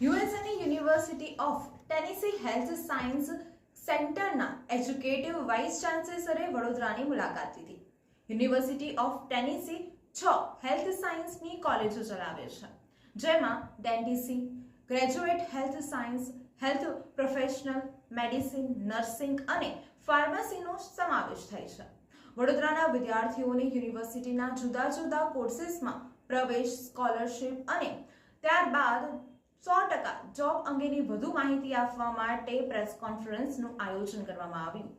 યુએસએની university of Tennessee health science સેન્ટરના executive vice ચાન્સેલરે વડોદરાની મુલાકાત લીધી. યુનિવર્સિટી ઓફ ટેનિસી છ હેલ્થ સાયન્સની કોલેજો ચલાવે છે. જેમાં dentistry graduate health science health professional medicine nursing અને ફાર્મસીનો સમાવેશ થાય છે. વડોદરાના વિદ્યાર્થીઓને યુનિવર્સિટીના જુદા જુદા કોર્સીસમાં પ્રવેશ સ્કોલરશિપ અને ત્યારબાદ સો ટકા જોબ અંગેની વધુ માહિતી આપવા માટે પ્રેસ કોન્ફરન્સનું આયોજન કરવામાં આવ્યું.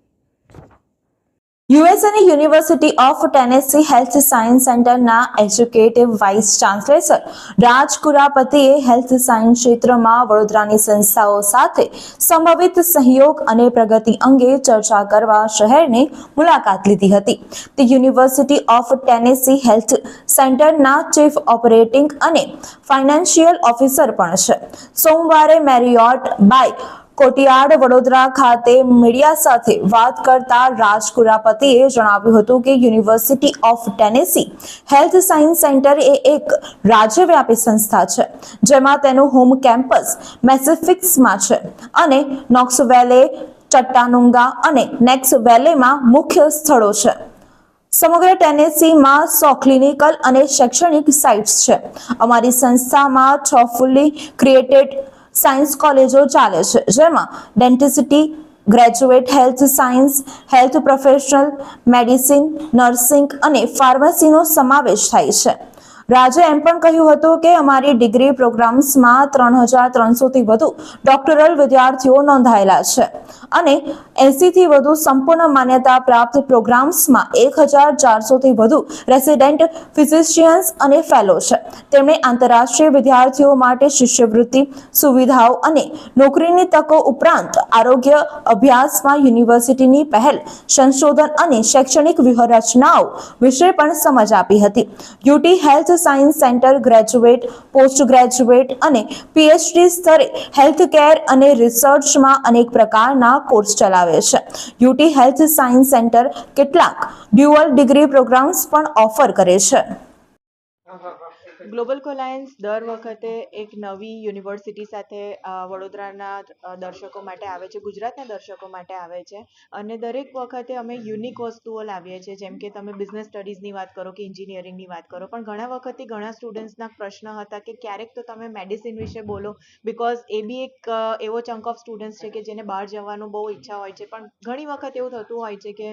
યુએસએની university of Tennessee health science સેન્ટરના એજ્યુકેટિવ વાઇસ ચાન્સેલર રાજ કુરાપતિએ હેલ્થ સાયન્સ ક્ષેત્રમાં વડોદરાની સંસ્થાઓ સાથે સંભવિત સહયોગ અને પ્રગતિ અંગે ચર્ચા કરવા શહેરની મુલાકાત લીધી હતી. તે યુનિવર્સિટી ઓફ ટેનેસી હેલ્થ સેન્ટરના ચીફ ઓપરેટિંગ અને ફાઇનાન્શિયલ ઓફિસર પણ છે. સોમવારે મેરિયોટ બાય કોટિયાડ વડોદરા ખાતે મીડિયા સાથે વાત કરતા રાજ કુરાપતિએ જણાવ્યું હતું કે university of Tennessee health science centre એ એક રાજ્યવ્યાપી સંસ્થા છે, જેમાં તેનું હોમ કેમ્પસ મેસેફિક્સમાં છે અને નોક્સ વેલે, ચટ્ટાનુંગા અને નેક્સ વેલેમાં મુખ્ય સ્થળો છે. સમગ્ર ટેનેસીમાં સો ક્લિનિકલ અને શૈક્ષણિક સાઇટ્સ છે. અમારી સંસ્થામાં છ ફુલ્લી ક્રિએટેડ સાયન્સ કોલેજો ચાલે છે. જેમાં dentistry graduate health science health professional medicine nursing અને ફાર્મસીનો સમાવેશ થાય છે. રાજે એમ પણ કહ્યું હતું કે અમારી ડિગ્રી પ્રોગ્રામ્સમાં ત્રણ હજાર ત્રણસોથી વધુ ડોક્ટરલ વિદ્યાર્થીઓ નોંધાયેલા છે. અને એસીથી વધુ સંપૂર્ણ માન્યતા પ્રાપ્ત પ્રોગ્રામ્સમાં એક હજાર ચારસોથી વધુ રેસિડેન્ટ ફિઝિશિયન્સ અને ફેલો છે. તેમણે આંતરરાષ્ટ્રીય વિદ્યાર્થીઓ માટે શિષ્યવૃત્તિ, સુવિધાઓ અને નોકરીની તકો ઉપરાંત આરોગ્ય અભ્યાસમાં યુનિવર્સિટીની પહેલ, સંશોધન અને શૈક્ષણિક વ્યૂહરચનાઓ વિશે પણ સમજ આપી હતી. UT health science centre graduate post graduate અને પીએચડી સ્તરે હેલ્થ કેર અને રિસર્ચમાં અનેક પ્રકારના કોર્સ ચલાવે છે. યુટી હેલ્થ સાયન્સ સેન્ટર કેટલાક ડ્યુઅલ ડિગ્રી પ્રોગ્રામ્સ પણ ઓફર કરે છે. ગ્લોબલ કોલાયન્સ દર વખતે એક નવી યુનિવર્સિટી સાથે વડોદરાના દર્શકો માટે આવે છે, ગુજરાતના દર્શકો માટે આવે છે. અને દરેક વખતે અમે યુનિક વસ્તુઓ લાવીએ છીએ, જેમ કે તમે બિઝનેસ સ્ટડીઝની વાત કરો કે એન્જિનિયરિંગની વાત કરો, પણ ઘણા વખતે ઘણા સ્ટુડન્ટ્સના પ્રશ્ન હતા કે ક્યારેક તો તમે મેડિસિન વિશે બોલો, બિકોઝ એ બી એક એવો ચંક ઓફ સ્ટુડન્ટ્સ છે કે જેને બહાર જવાનું બહુ ઈચ્છા હોય છે. પણ ઘણી વખત એવું થતું હોય છે કે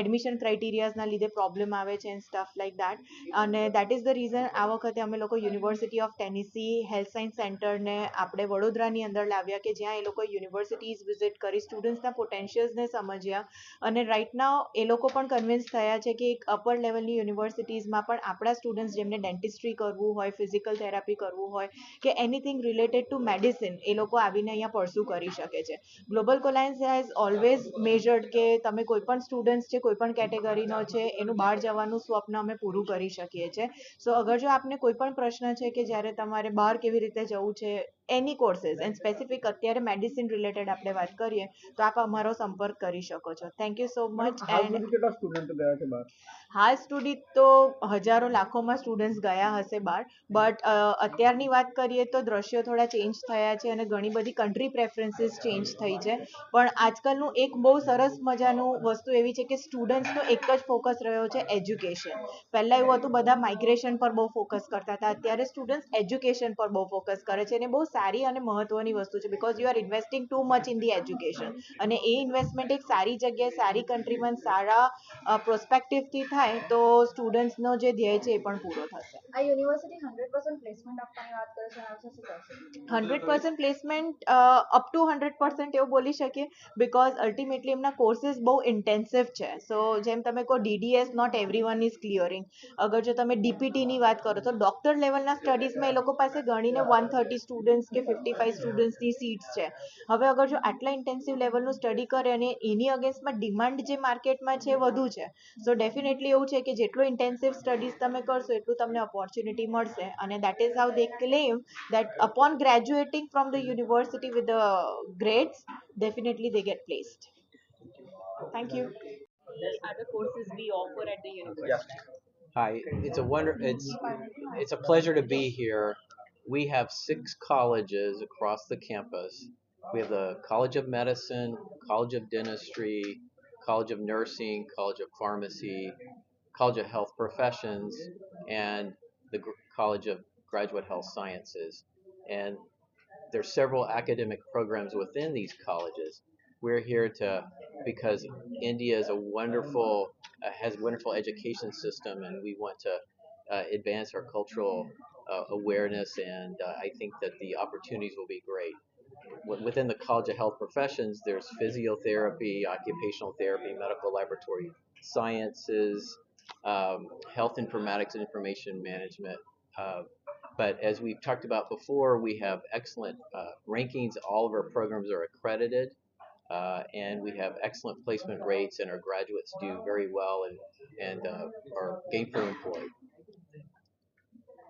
એડમિશન ક્રાઇટેરિયાઝના લીધે પ્રોબ્લેમ આવે છે એન્ડ સ્ટફ લાઈક દેટ અને દેટ ઇઝ ધ રીઝન આ વખતે અમે લોકો university of Tennessee health science સેન્ટરને આપણે વડોદરાની અંદર લાવ્યા કે જ્યાં એ લોકો યુનિવર્સિટીઝ વિઝિટ કરી સ્ટુડન્ટ્સના પોટેન્શિયલ્સને સમજ્યા. અને રાઇટ નાવ એ લોકો પણ કન્વિન્સ થયા છે કે એક અપર લેવલની યુનિવર્સિટીઝમાં પણ આપણા સ્ટુડન્ટ્સ જેમને ડેન્ટિસ્ટ્રી કરવું હોય ફિઝિકલ થેરાપી કરવું હોય કે એનીથિંગ રિલેટેડ ટુ મેડિસિન એ લોકો આવીને અહીંયા પરસ્યુ કરી શકે છે. Global alliance has always measured કે તમે કોઈ પણ સ્ટુડન્ટ્સ છે કોઈ પણ કેટેગરીનો છે એનું બહાર જવાનું સ્વપ્ન અમે પૂરું કરી શકીએ છીએ. સો અગર જો આપને કોઈ પણ પ્રશ્ન છે કે જ્યારે તમારે બહાર કેવી રીતે જવું છે એની કોર્સીસ એન્ડ સ્પેસિફિક અત્યારે મેડિસિન રિલેટેડ આપણે વાત કરીએ તો આપ અમારો સંપર્ક કરી શકો છો. Thank you so much and હાલ સુધી તો હજારો લાખોમાં સ્ટુડન્ટ્સ ગયા હશે બહાર બટ અત્યારની વાત કરીએ તો દ્રશ્યો થોડા ચેન્જ થયા છે અને ઘણી બધી કન્ટ્રી પ્રેફરન્સીસ ચેન્જ થઈ છે. પણ આજકાલનું એક બહુ સરસ મજાનું વસ્તુ એવી છે કે સ્ટુડન્ટ્સનો એક જ ફોકસ રહ્યો છે એજ્યુકેશન પહેલાં એવું હતું બધા માઇગ્રેશન પર બહુ ફોકસ કરતા હતા અત્યારે સ્ટુડન્ટ્સ એજ્યુકેશન પર બહુ ફોકસ કરે છે અને બહુ સારી અને મહત્વની વસ્તુ છે because you are investing too much in the education અને એ ઇન્વેસ્ટમેન્ટ એક સારી જગ્યાએ સારી કન્ટ્રીમાં સારા પ્રોસ્પેક્ટિવથી થાય તો સ્ટુડન્ટ્સનો જે ધ્યેય છે એ પણ પૂરો થશે. આ યુનિવર્સિટી હંડ્રેડ પર્સન્ટ પ્લેસમેન્ટ આપવાની વાત કરે છે hundred percent placement up to hundred percent એવું બોલી શકીએ બિકોઝ અલ્ટિમેટલી એમના કોર્સીસ બહુ ઇન્ટેન્સિવ છે. સો જેમ તમે કહો DDS not everyone is clearing અગર જો તમે ડીપીટીની વાત કરો તો ડોક્ટર લેવલના સ્ટડીઝમાં એ લોકો પાસે ગણીને વન થર્ટી સ્ટુડન્ટ્સ કે ફિફ્ટી ફાઇવ સ્ટુડન્ટ્સની સીટ્સ છે હવે અગર જો આટલા ઇન્ટેન્સિવ લેવલનું સ્ટડી કરે અને એની અગેન્સ્ટમાં ડિમાન્ડ જે માર્કેટમાં છે વધુ છે સો ડેફિનેટલી એવું છે કે જેટલું ઇન્ટેન્સિવ સ્ટડીઝ તમે કરશો એટલું તમને ઓપોર્ચ્યુનિટી મળશે અને that is how they claim that upon graduating from the university with the grades, definitely they get placed. Thank you. other courses we offer at the university. Yeah. Hi, it's a wonder. It's it's a pleasure to be here. We have six colleges across the campus. We have the College of Medicine, College of Dentistry, College of Nursing, College of Pharmacy, College of Health Professions, and the Gr- College of Graduate Health Sciences. And there's several academic programs within these colleges. We're here to because India is a wonderful uh, has wonderful education system, and we want to uh, advance our cultural uh, awareness. And uh, I think that the opportunities will be great. Wi- Within the College of Health Professions, there's physiotherapy, occupational therapy, medical laboratory sciences, um, health informatics and information management. Uh, but as we've talked about before, we have excellent uh, rankings. All of our programs are accredited, uh, and we have excellent placement rates, and our graduates do very well and and uh, are gainfully employed.